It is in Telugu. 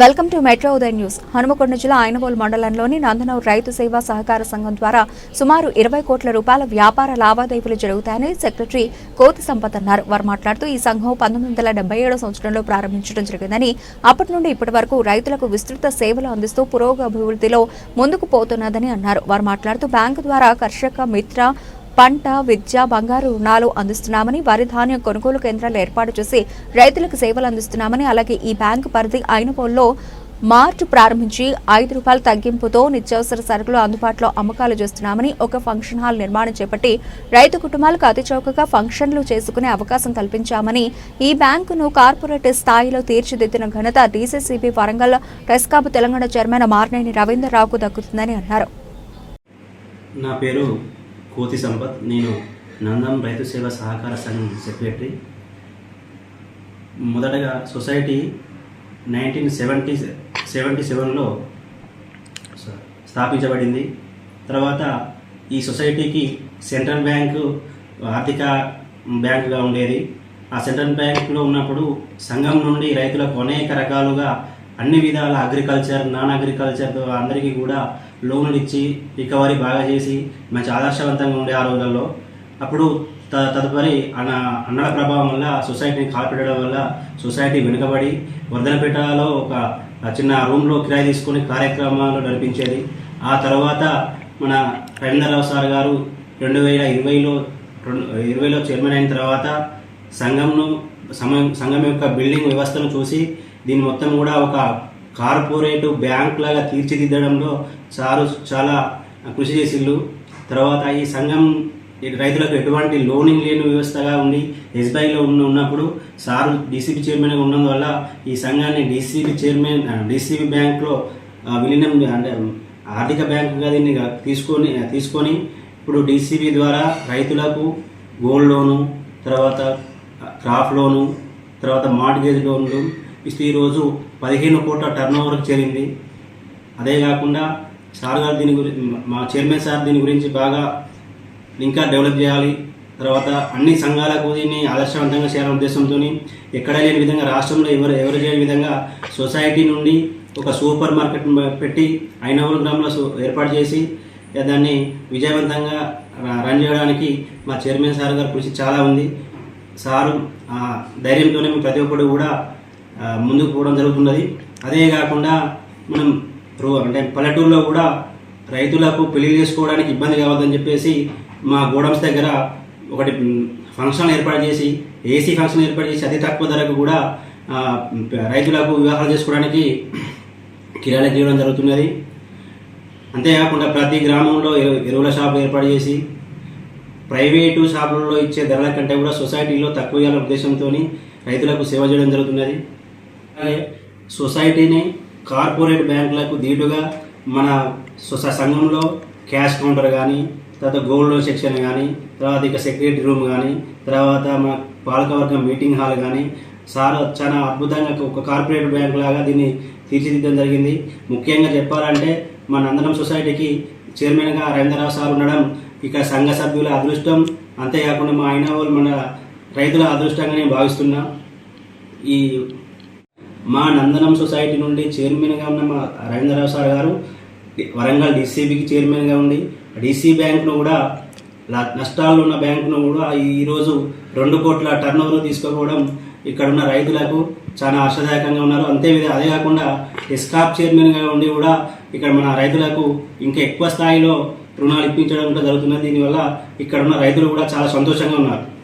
Welcome to metro Uday news. Hanumakonda జిల్లా ఆయనగోల్ మండలంలోని నందనూరు రైతు సేవా సహకార సంఘం ద్వారా సుమారు ఇరవై కోట్ల రూపాయల వ్యాపార లావాదేవీలు జరుగుతాయని సెక్రటరీ కోతి సంపత్ అన్నారు. వారు మాట్లాడుతూ ఈ సంఘం పంతొమ్మిది వందల డెబ్బై ఏడో సంవత్సరంలో ప్రారంభించడం జరిగిందని అప్పటి నుండి ఇప్పటి వరకు రైతులకు విస్తృత సేవలు అందిస్తూ పురోగభివృద్ధిలో ముందుకు పోతున్నదని అన్నారు. వారు మాట్లాడుతూ బ్యాంకు ద్వారా కర్షక మిత్ర పంట విద్య బంగారు రుణాలు అందిస్తున్నామని వరి ధాన్యం కొనుగోలు కేంద్రాలు ఏర్పాటు చేసి రైతులకు సేవలు అందిస్తున్నామని అలాగే ఈ బ్యాంకు పరిధి ఐనపోల్లో మార్చి ప్రారంభించి ఐదు రూపాయల తగ్గింపుతో నిత్యావసర సరుకులు అందుబాటులో అమ్మకాలు చేస్తున్నామని ఒక ఫంక్షన్ హాల్ నిర్మాణం చేపట్టి రైతు కుటుంబాలకు అతిచౌకగా ఫంక్షన్లు చేసుకునే అవకాశం కల్పించామని ఈ బ్యాంకును కార్పొరేట్ స్థాయిలో తీర్చిదిద్దిన ఘనత DCCB Warangal TESCAB Telangana chairman Marneni రవీంద్రరావుకు దక్కుతుందని అన్నారు. నా పేరు కోతి సంపత్ నేను నందం రైతు సేవ సహకార సంఘం సెక్రటరీ. మొదటగా సొసైటీ నైన్టీన్ సెవెంటీ సెవెంటీ సెవెన్లో స్థాపించబడింది. తర్వాత ఈ సొసైటీకి సెంట్రల్ బ్యాంకు ఆర్థిక బ్యాంకుగా ఉండేది. ఆ సెంట్రల్ బ్యాంకులో ఉన్నప్పుడు సంఘం నుండి రైతులకు అనేక రకాలుగా అన్ని విధాల అగ్రికల్చర్ నాన్ అగ్రికల్చర్ అందరికీ కూడా లోన్లు ఇచ్చి రికవరీ బాగా చేసి మంచి ఆదర్శవంతంగా ఉండే ఆ రోజుల్లో. అప్పుడు త తదుపరి అన్న అన్నల ప్రభావం వల్ల సొసైటీని కాల్పెట్టడం వల్ల సొసైటీ వెనుకబడి వర్ధనపేటలో ఒక చిన్న రూమ్లో కిరాయి తీసుకొని కార్యక్రమాలు నడిపించేది. ఆ తర్వాత మన రవీంద్రరావు సార్ గారు రెండు వేల ఇరవైలో రెండు ఇరవైలో చైర్మన్ అయిన తర్వాత సంఘంను సమయం సంఘం యొక్క బిల్డింగ్ వ్యవస్థను చూసి దీన్ని మొత్తం కూడా ఒక కార్పొరేట్ బ్యాంక్ లాగా తీర్చిదిద్దడంలో చాలు చాలా కృషి చేసిండ్రు తర్వాత ఈ సంఘం రైతులకు ఎటువంటి లోనింగ్ లేని వ్యవస్థగా ఉండి ఎస్బీఐలో ఉన్న ఉన్నప్పుడు సారు డీసీబీ చైర్మన్గా ఉన్నందువల్ల ఈ సంఘాన్ని డీసీబీ చైర్మన్ డీసీబీ బ్యాంక్లో విలీనం అంటే ఆర్థిక బ్యాంకుగా దీన్ని తీసుకొని తీసుకొని ఇప్పుడు డీసీబీ ద్వారా రైతులకు గోల్డ్ లోను తర్వాత క్రాప్ లోను తర్వాత మార్ట్గేజ్ లోన్లు ఇస్తూ ఈరోజు పదిహేను కోట్ల టర్న్ ఓవర్కి చేరింది. అదే కాకుండా సార్ గారు దీని గురించి మా చైర్మన్ సార్ దీని గురించి బాగా ఇంకా డెవలప్ చేయాలి. తర్వాత అన్ని సంఘాలకు దీన్ని ఆదర్శవంతంగా చేయాలనే ఉద్దేశంతో ఎక్కడ లేని విధంగా రాష్ట్రంలో ఎవరు ఎవరు చేయని విధంగా సొసైటీ నుండి ఒక సూపర్ మార్కెట్ పెట్టి ఐనవరం గ్రామంలో ఏర్పాటు చేసి దాన్ని విజయవంతంగా రన్ చేయడానికి మా చైర్మన్ సార్ గారు కృషి చాలా ఉంది. సారు ఆ, ధైర్యంతోనే మేము ప్రతి ఒక్కరు కూడా ముందుకు పోవడం జరుగుతున్నది. అదే కాకుండా మనం రో- అంటే పల్లెటూరులో కూడా రైతులకు పెళ్ళి చేసుకోవడానికి ఇబ్బంది కావద్దని చెప్పేసి మా గోడమ్స్ దగ్గర ఒకటి ఫంక్షన్ ఏర్పాటు చేసి ఏసీ ఫంక్షన్ ఏర్పాటు చేసి అతి తక్కువ ధరకు కూడా రైతులకు వివాహాలు చేసుకోవడానికి కిరాయిలకు ఇవ్వడం జరుగుతున్నది. అంతేకాకుండా ప్రతి గ్రామంలో ఎరువుల షాపులు ఏర్పాటు చేసి ప్రైవేటు షాపులలో ఇచ్చే ధరల కంటే కూడా సొసైటీలో తక్కువ ఇవ్వాలనే ఉద్దేశంతో రైతులకు సేవ చేయడం జరుగుతున్నది. సొసైటీని కార్పొరేట్ బ్యాంకులకు దీటుగా మన సొస సంఘంలో క్యాష్ కౌంటర్ కానీ తర్వాత గోల్డ్ లోన్ సెక్షన్ కానీ తర్వాత ఇక సెక్రటరీ రూమ్ కానీ తర్వాత మన పాలకవర్గం మీటింగ్ హాల్ కానీ సార్ చాలా అద్భుతంగా ఒక కార్పొరేట్ బ్యాంక్ లాగా దీన్ని తీర్చిదిద్దడం జరిగింది. ముఖ్యంగా చెప్పాలంటే మన నందనం సొసైటీకి చైర్మన్గా రవీంద్రరావు సార్ ఉండడం ఇక్కడ సంఘ సభ్యుల అదృష్టం అంతేకాకుండా మా అయిన వాళ్ళు మన రైతుల అదృష్టంగా నేను భావిస్తున్నా. ఈ మా నందనం సొసైటీ నుండి చైర్మన్గా ఉన్న మా రవీంద్రరావు సార్ గారు వరంగల్ డీసీబీకి చైర్మన్గా ఉండి డీసీ బ్యాంక్ను కూడా లా- నష్టాల్లో ఉన్న బ్యాంకును కూడా ఈరోజు రెండు కోట్ల టర్న్ ఓవర్ తీసుకోవడం ఇక్కడ ఉన్న రైతులకు చాలా ఆశాదాయకంగా ఉన్నారు. అంతే అదే కాకుండా ఎస్కాప్ చైర్మన్గా ఉండి కూడా ఇక్కడ మన రైతులకు ఇంకా ఎక్కువ స్థాయిలో రుణాలు ఇప్పించడం కూడా జరుగుతున్నది. దీనివల్ల ఇక్కడ ఉన్న రైతులు కూడా చాలా సంతోషంగా ఉన్నారు.